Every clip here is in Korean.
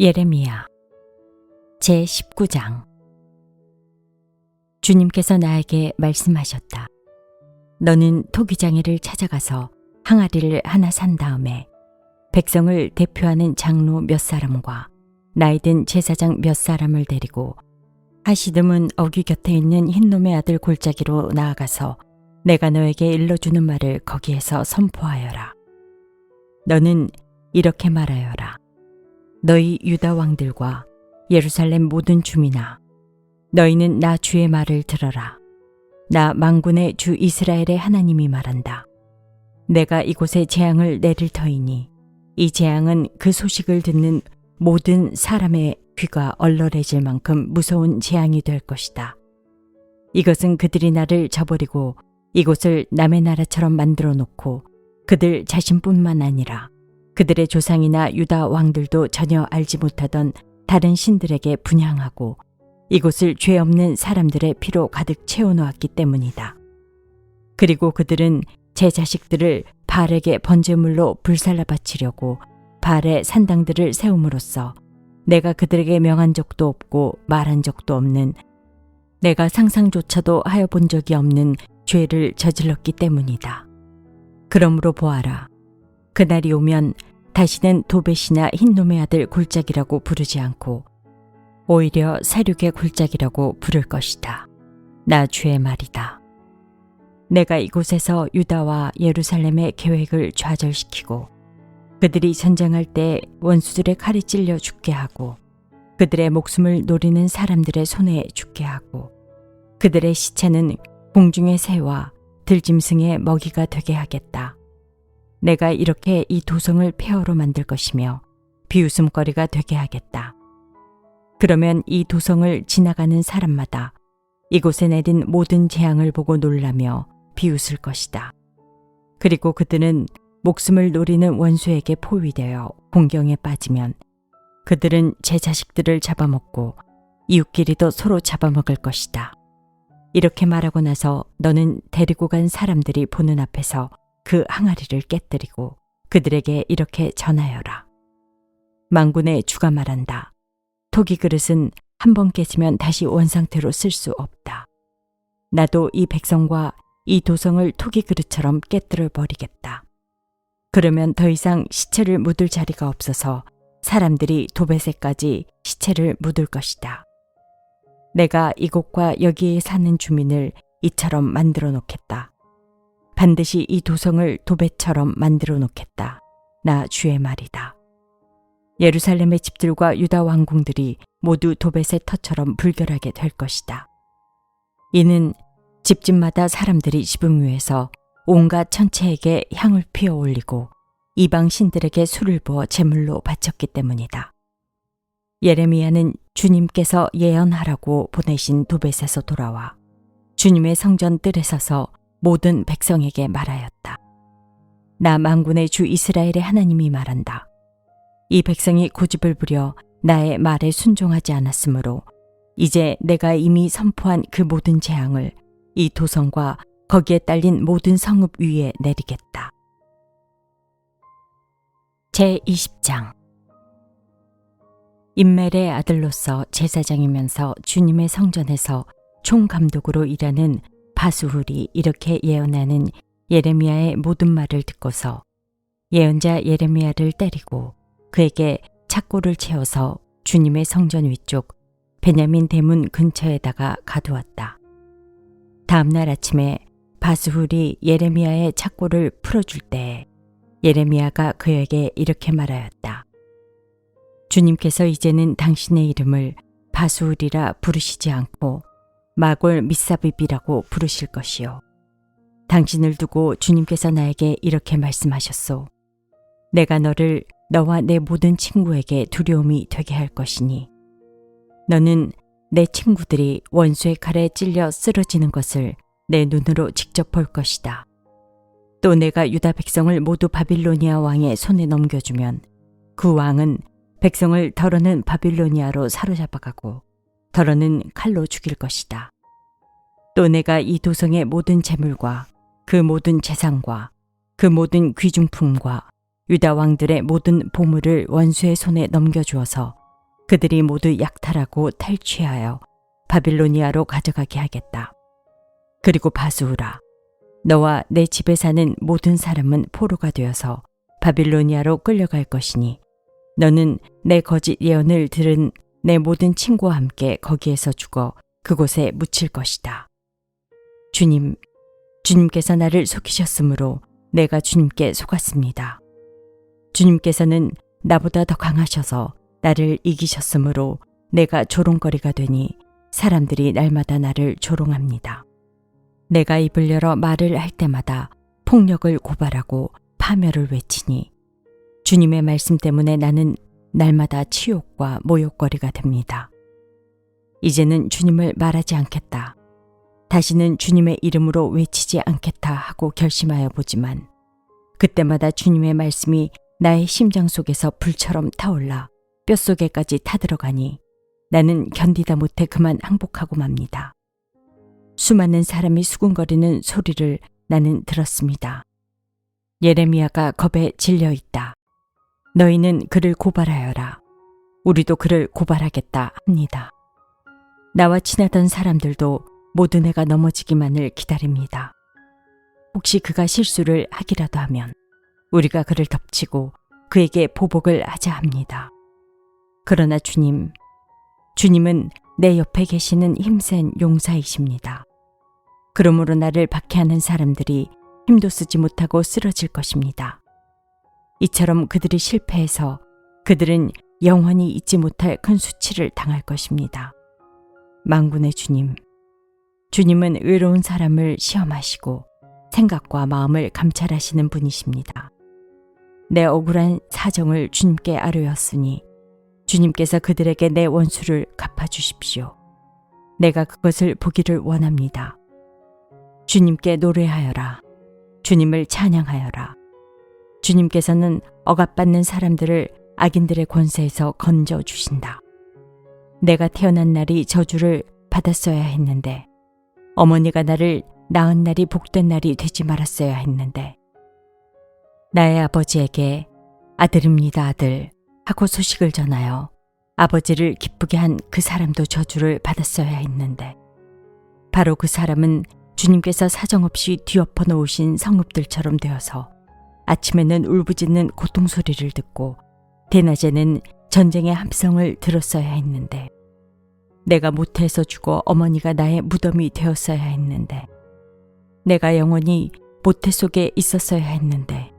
예레미야 제 19장 주님께서 나에게 말씀하셨다. 너는 토기장애를 찾아가서 항아리를 하나 산 다음에 백성을 대표하는 장로 몇 사람과 나이든 제사장 몇 사람을 데리고 하시듬은 어귀 곁에 있는 흰놈의 아들 골짜기로 나아가서 내가 너에게 일러주는 말을 거기에서 선포하여라. 너는 이렇게 말하여라. 너희 유다 왕들과 예루살렘 모든 주민아 너희는 나 주의 말을 들어라 나 망군의 주 이스라엘의 하나님이 말한다 내가 이곳에 재앙을 내릴 터이니 이 재앙은 그 소식을 듣는 모든 사람의 귀가 얼얼해질 만큼 무서운 재앙이 될 것이다. 이것은 그들이 나를 저버리고 이곳을 남의 나라처럼 만들어 놓고 그들 자신뿐만 아니라 그들의 조상이나 유다 왕들도 전혀 알지 못하던 다른 신들에게 분향하고 이곳을 죄 없는 사람들의 피로 가득 채워놓았기 때문이다. 그리고 그들은 제 자식들을 발에게 번제물로 불살라 바치려고 발의 산당들을 세움으로써 내가 그들에게 명한 적도 없고 말한 적도 없는 내가 상상조차도 하여 본 적이 없는 죄를 저질렀기 때문이다. 그러므로 보아라. 그날이 오면 다시는 도벳이나 흰놈의 아들 골짜기라고 부르지 않고 오히려 사륙의 골짜기라고 부를 것이다. 나 주의 말이다. 내가 이곳에서 유다와 예루살렘의 계획을 좌절시키고 그들이 전쟁할 때 원수들의 칼이 찔려 죽게 하고 그들의 목숨을 노리는 사람들의 손에 죽게 하고 그들의 시체는 공중의 새와 들짐승의 먹이가 되게 하겠다. 내가 이렇게 이 도성을 폐허로 만들 것이며 비웃음거리가 되게 하겠다. 그러면 이 도성을 지나가는 사람마다 이곳에 내린 모든 재앙을 보고 놀라며 비웃을 것이다. 그리고 그들은 목숨을 노리는 원수에게 포위되어 공경에 빠지면 그들은 제 자식들을 잡아먹고 이웃끼리도 서로 잡아먹을 것이다. 이렇게 말하고 나서 너는 데리고 간 사람들이 보는 앞에서 그 항아리를 깨뜨리고 그들에게 이렇게 전하여라. 망군의 주가 말한다. 토기 그릇은 한 번 깨지면 다시 원상태로 쓸 수 없다. 나도 이 백성과 이 도성을 토기 그릇처럼 깨뜨려 버리겠다. 그러면 더 이상 시체를 묻을 자리가 없어서 사람들이 도배새까지 시체를 묻을 것이다. 내가 이곳과 여기에 사는 주민을 이처럼 만들어 놓겠다. 반드시 이 도성을 도배처럼 만들어 놓겠다. 나 주의 말이다. 예루살렘의 집들과 유다 왕궁들이 모두 도벳의 터처럼 불결하게 될 것이다. 이는 집집마다 사람들이 지붕 위에서 온갖 천체에게 향을 피워 올리고 이방 신들에게 술을 부어 제물로 바쳤기 때문이다. 예레미야는 주님께서 예언하라고 보내신 도벳에서 돌아와 주님의 성전 뜰에 서서 모든 백성에게 말하였다. 나 만군의 주 이스라엘의 하나님이 말한다. 이 백성이 고집을 부려 나의 말에 순종하지 않았으므로 이제 내가 이미 선포한 그 모든 재앙을 이 도성과 거기에 딸린 모든 성읍 위에 내리겠다. 제 20장 인멜의 아들로서 제사장이면서 주님의 성전에서 총감독으로 일하는 바수훌이 이렇게 예언하는 예레미야의 모든 말을 듣고서 예언자 예레미야를 때리고 그에게 착고를 채워서 주님의 성전 위쪽 베냐민 대문 근처에다가 가두었다. 다음 날 아침에 바스훌이 예레미야의 착고를 풀어줄 때 예레미야가 그에게 이렇게 말하였다. 주님께서 이제는 당신의 이름을 바스훌이라 부르시지 않고 마골 미사비비라고 부르실 것이요. 당신을 두고 주님께서 나에게 이렇게 말씀하셨소. 내가 너를 너와 내 모든 친구에게 두려움이 되게 할 것이니 너는 내 친구들이 원수의 칼에 찔려 쓰러지는 것을 내 눈으로 직접 볼 것이다. 또 내가 유다 백성을 모두 바빌로니아 왕의 손에 넘겨주면 그 왕은 백성을 더러는 바빌로니아로 사로잡아가고 더러는 칼로 죽일 것이다. 또 내가 이 도성의 모든 재물과 그 모든 재산과 그 모든 귀중품과 유다 왕들의 모든 보물을 원수의 손에 넘겨주어서 그들이 모두 약탈하고 탈취하여 바빌로니아로 가져가게 하겠다. 그리고 바수우라, 너와 내 집에 사는 모든 사람은 포로가 되어서 바빌로니아로 끌려갈 것이니 너는 내 거짓 예언을 들은 내 모든 친구와 함께 거기에서 죽어 그곳에 묻힐 것이다. 주님, 주님께서 나를 속이셨으므로 내가 주님께 속았습니다. 주님께서는 나보다 더 강하셔서 나를 이기셨으므로 내가 조롱거리가 되니 사람들이 날마다 나를 조롱합니다. 내가 입을 열어 말을 할 때마다 폭력을 고발하고 파멸을 외치니 주님의 말씀 때문에 나는 날마다 치욕과 모욕거리가 됩니다. 이제는 주님을 말하지 않겠다. 다시는 주님의 이름으로 외치지 않겠다 하고 결심하여 보지만 그때마다 주님의 말씀이 나의 심장 속에서 불처럼 타올라 뼛속에까지 타들어가니 나는 견디다 못해 그만 항복하고 맙니다. 수많은 사람이 수군거리는 소리를 나는 들었습니다. 예레미야가 겁에 질려 있다. 너희는 그를 고발하여라. 우리도 그를 고발하겠다 합니다. 나와 친하던 사람들도 모든 애가 넘어지기만을 기다립니다. 혹시 그가 실수를 하기라도 하면 우리가 그를 덮치고 그에게 보복을 하자 합니다. 그러나 주님, 주님은 내 옆에 계시는 힘센 용사이십니다. 그러므로 나를 박해하는 사람들이 힘도 쓰지 못하고 쓰러질 것입니다. 이처럼 그들이 실패해서 그들은 영원히 잊지 못할 큰 수치를 당할 것입니다. 망군의 주님, 주님은 의로운 사람을 시험하시고 생각과 마음을 감찰하시는 분이십니다. 내 억울한 사정을 주님께 아뢰었으니 주님께서 그들에게 내 원수를 갚아주십시오. 내가 그것을 보기를 원합니다. 주님께 노래하여라. 주님을 찬양하여라. 주님께서는 억압받는 사람들을 악인들의 권세에서 건져 주신다. 내가 태어난 날이 저주를 받았어야 했는데 어머니가 나를 낳은 날이 복된 날이 되지 말았어야 했는데 나의 아버지에게 아들입니다 아들 하고 소식을 전하여 아버지를 기쁘게 한 그 사람도 저주를 받았어야 했는데 바로 그 사람은 주님께서 사정없이 뒤엎어 놓으신 성읍들처럼 되어서 아침에는 울부짖는 고통 소리를 듣고 대낮에는 전쟁의 함성을 들었어야 했는데 내가 모태에서 죽어 어머니가 나의 무덤이 되었어야 했는데 내가 영원히 모태 속에 있었어야 했는데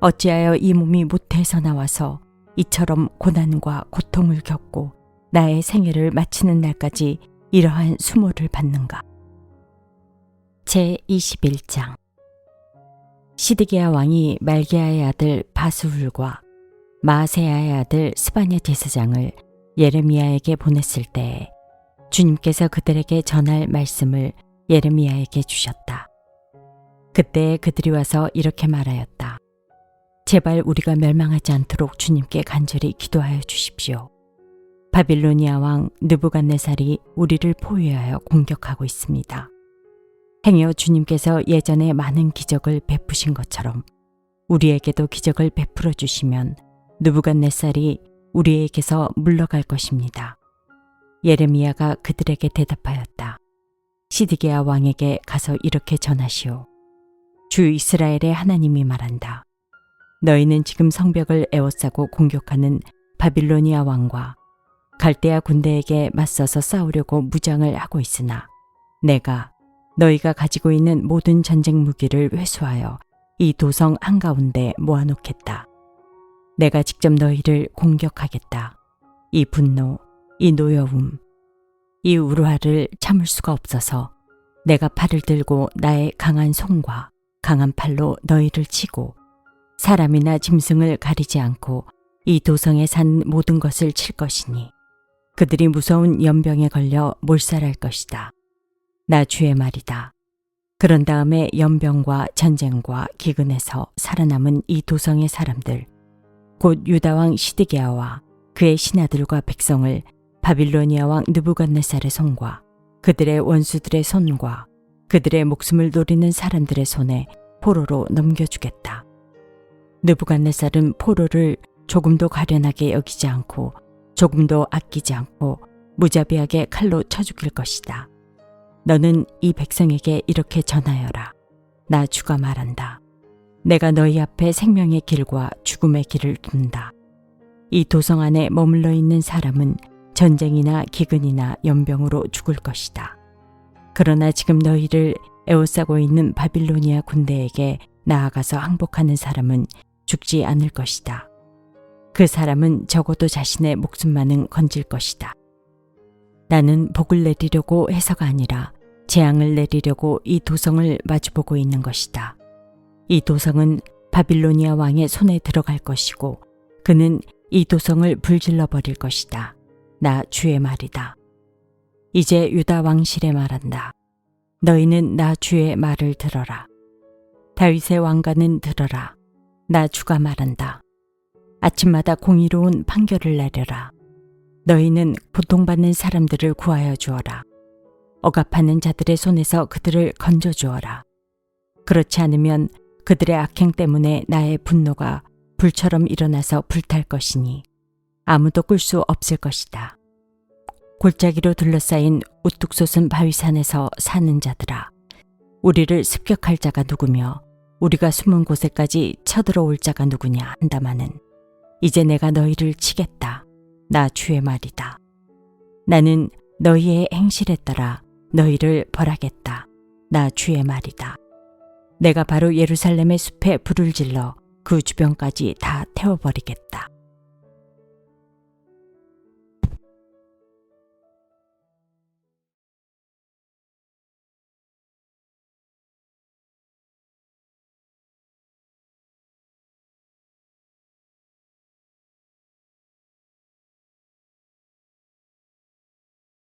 어찌하여 이 몸이 모태에서 나와서 이처럼 고난과 고통을 겪고 나의 생애를 마치는 날까지 이러한 수모를 받는가. 제 21장 시드기야 왕이 말기야의 아들 바스훌과 마세야의 아들 스바냐 제사장을 예레미야에게 보냈을 때 주님께서 그들에게 전할 말씀을 예레미야에게 주셨다. 그때 그들이 와서 이렇게 말하였다. 제발 우리가 멸망하지 않도록 주님께 간절히 기도하여 주십시오. 바빌로니아 왕 느부갓네살이 우리를 포위하여 공격하고 있습니다. 행여 주님께서 예전에 많은 기적을 베푸신 것처럼 우리에게도 기적을 베풀어 주시면 느부갓네살이 우리에게서 물러갈 것입니다. 예레미야가 그들에게 대답하였다. 시드기야 왕에게 가서 이렇게 전하시오. 주 이스라엘의 하나님이 말한다. 너희는 지금 성벽을 에워싸고 공격하는 바빌로니아 왕과 갈대아 군대에게 맞서서 싸우려고 무장을 하고 있으나 내가 너희가 가지고 있는 모든 전쟁 무기를 회수하여 이 도성 한가운데 모아놓겠다. 내가 직접 너희를 공격하겠다. 이 분노, 이 노여움, 이 우루화를 참을 수가 없어서 내가 팔을 들고 나의 강한 손과 강한 팔로 너희를 치고 사람이나 짐승을 가리지 않고 이 도성에 산 모든 것을 칠 것이니 그들이 무서운 연병에 걸려 몰살할 것이다. 나 주의 말이다. 그런 다음에 연병과 전쟁과 기근에서 살아남은 이 도성의 사람들, 곧 유다왕 시드기야와 그의 신하들과 백성을 바빌로니아 왕 느부갓네살의 손과 그들의 원수들의 손과 그들의 목숨을 노리는 사람들의 손에 포로로 넘겨주겠다. 느부갓네살은 포로를 조금도 가련하게 여기지 않고 조금도 아끼지 않고 무자비하게 칼로 쳐 죽일 것이다. 너는 이 백성에게 이렇게 전하여라. 나 주가 말한다. 내가 너희 앞에 생명의 길과 죽음의 길을 둔다. 이 도성 안에 머물러 있는 사람은 전쟁이나 기근이나 연병으로 죽을 것이다. 그러나 지금 너희를 에워싸고 있는 바빌로니아 군대에게 나아가서 항복하는 사람은 죽지 않을 것이다. 그 사람은 적어도 자신의 목숨만은 건질 것이다. 나는 복을 내리려고 해서가 아니라 재앙을 내리려고 이 도성을 마주보고 있는 것이다. 이 도성은 바빌로니아 왕의 손에 들어갈 것이고 그는 이 도성을 불질러 버릴 것이다. 나 주의 말이다. 이제 유다 왕실에 말한다. 너희는 나 주의 말을 들어라. 다윗의 왕가는 들어라. 나 주가 말한다. 아침마다 공의로운 판결을 내려라. 너희는 고통받는 사람들을 구하여 주어라. 억압하는 자들의 손에서 그들을 건져 주어라. 그렇지 않으면 그들의 악행 때문에 나의 분노가 불처럼 일어나서 불탈 것이니 아무도 끌수 없을 것이다. 골짜기로 둘러싸인 우뚝 솟은 바위산에서 사는 자들아. 우리를 습격할 자가 누구며 우리가 숨은 곳에까지 쳐들어올 자가 누구냐 한다마는 이제 내가 너희를 치겠다. 나 주의 말이다. 나는 너희의 행실에 따라 너희를 벌하겠다. 나 주의 말이다. 내가 바로 예루살렘의 숲에 불을 질러 그 주변까지 다 태워버리겠다.